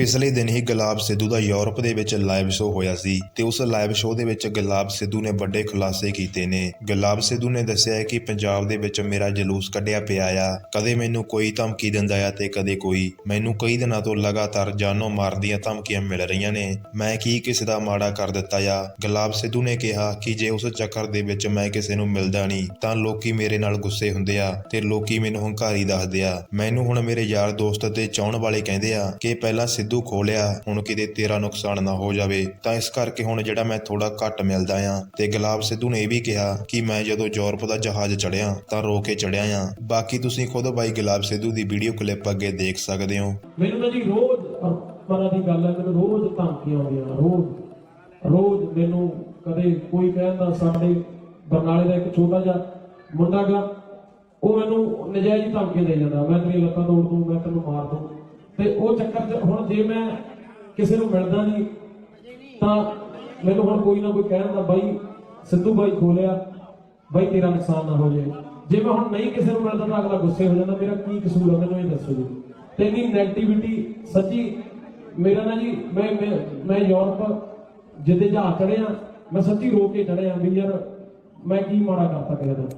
ਪਿਛਲੇ ਦਿਨ ਹੀ ਗੁਲਾਬ ਸਿੱਧੂ ਦਾ ਯੂਰਪ ਦੇ ਵਿੱਚ ਲਾਈਵ ਸ਼ੋਅ ਹੋਇਆ ਸੀ ਤੇ ਉਸ ਲਾਈਵ ਸ਼ੋਅ ਦੇ ਵਿੱਚ ਗੁਲਾਬ ਸਿੱਧੂ ਨੇ ਵੱਡੇ ਖੁਲਾਸੇ ਕੀਤੇ ਨੇ। ਗੁਲਾਬ ਸਿੱਧੂ ਨੇ ਦੱਸਿਆ ਹੈ ਕਿ ਪੰਜਾਬ ਦੇ ਵਿੱਚ ਮੇਰਾ ਜਲੂਸ ਕੱਢਿਆ ਪਿਆ ਆ। ਕਦੇ ਮੈਨੂੰ ਕੋਈ ਧਮਕੀ ਦਿੰਦਾ ਆ ਤੇ ਕਦੇ ਕੋਈ। ਮੈਨੂੰ ਕਈ ਦਿਨਾਂ ਤੋਂ ਲਗਾਤਾਰ ਜਾਨੋਂ ਮਾਰਨ ਦੀਆਂ ਧਮਕੀਆਂ ਮਿਲ ਰਹੀਆਂ ਨੇ। ਮੈਂ ਕੀ ਕਿਸੇ ਦਾ ਮਾੜਾ ਕਰ ਦਿੱਤਾ ਆ? ਗੁਲਾਬ ਸਿੱਧੂ ਨੇ ਕਿਹਾ ਕਿ ਜੇ ਉਸ ਚੱਕਰ ਦੇ ਵਿੱਚ ਮੈਂ ਕਿਸੇ ਨੂੰ ਮਿਲਦਾ ਨਹੀਂ, ਤਾਂ ਲੋਕੀ ਮੇਰੇ ਨਾਲ ਗੁੱਸੇ ਹੁੰਦੇ ਆ ਤੇ ਲੋਕੀ ਮੈਨੂੰ ਹੰਕਾਰੀ ਦੱਸਦੇ ਆ। ਮੈਨੂੰ ਹੁਣ ਮੇਰੇ ਯਾਰ ਦੋਸਤ ਤੇ ਚਾਹਣ ਵਾਲੇ ਕਹਿੰਦੇ ਆ ਕਿ ਪਹਿਲਾਂ ਸਿੱਧੂ ਖੋਲਿਆ, ਹੁਣ ਕਿਤੇ ਤੇਰਾ ਨੁਕਸਾਨ ਨਾ ਹੋ ਜਾਵੇ, ਤਾਂ ਇਸ ਕਰਕੇ ਹੁਣ ਜਿਹੜਾ ਮੈਂ ਥੋੜਾ ਘੱਟ ਮਿਲਦਾ ਆ। ਤੇ ਗੁਲਾਬ ਸਿੱਧੂ ਨੇ ਇਹ ਵੀ ਕਿਹਾ ਕਿ ਮੈਂ ਜਦੋਂ ਯੂਰਪ ਦਾ ਜਹਾਜ਼ ਚੜਿਆ ਤਾਂ ਰੋ ਕੇ ਚੜਿਆ ਆ। ਬਾਕੀ ਤੁਸੀਂ ਖੁਦ ਬਾਈ ਗੁਲਾਬ ਸਿੱਧੂ ਦੀ ਵੀਡੀਓ ਕਲਿੱਪ ਅੱਗੇ ਦੇਖ ਸਕਦੇ ਹੋ। ਮੈਨੂੰ ਤਾਂ ਜੀ ਰੋਜ਼ ਪਰਾਂ ਦੀ ਗੱਲ ਹੈ, ਮੈਨੂੰ ਰੋਜ਼ ਧਮਕੀਆਂ ਆਉਂਦੀਆਂ ਰੋਜ਼। ਰੋਜ਼ ਮੈਨੂੰ ਕਦੇ ਕੋਈ ਕਹਿੰਦਾ ਸਾਡੇ ਬਰਨਾਲੇ ਦਾ ਇੱਕ ਛੋਟਾ ਜਿਹਾ ਮੁੰਡਾ ਗਾ, ਉਹ ਮੈਨੂੰ ਨਜਾਇਜ਼ ਹੀ ਧਮਕੀ ਦੇ ਜਾਂਦਾ। ਮੈਂ ਤੇਰੀ ਲੱਤਾਂ ਤੋੜ ਦੂੰ, ਮੈਂ ਤੈਨੂੰ ਮਾਰ ਦੂੰ। ਤੇ ਉਹ ਚੱਕਰ 'ਚ ਹੁਣ ਜੇ ਮੈਂ ਕਿਸੇ ਨੂੰ ਮਿਲਦਾ ਨਹੀਂ, ਤਾਂ ਮੈਨੂੰ ਹੁਣ ਕੋਈ ਨਾ ਕੋਈ ਕਹਿੰਦਾ ਬਾਈ, ਸਿੱਧੂ ਬਾਈ ਖੋਲਿਆ, ਬਾਈ ਤੇਰਾ ਨੁਕਸਾਨ ਨਾ ਹੋ ਜਾਏ। ਜੇ ਮੈਂ ਹੁਣ ਨਹੀਂ ਕਿਸੇ ਨੂੰ ਮਿਲਦਾ ਤਾਂ ਅਗਲਾ ਗੁੱਸੇ ਹੋ ਜਾਂਦਾ, ਮੇਰਾ ਕੀ ਕਸੂਰ ਆ, ਮੈਨੂੰ ਇਹ ਦੱਸੋ ਜੀ। ਤੇ ਇੰਨੀ ਨੈਗੇਟਿਵਿਟੀ ਸੱਚੀ ਮੇਰਾ ਨਾ ਜੀ, ਮੈਂ ਮੈਂ ਯੂਰਪ ਜਿੱਦੇ ਜਾ ਚੜਿਆ ਮੈਂ ਸੱਚੀ ਰੋ ਕੇ ਚੜਿਆ ਵੀ ਯਾਰ ਮੈਂ ਕੀ ਮਾੜਾ ਕਰਤਾ ਕਿਸੇ ਦਾ।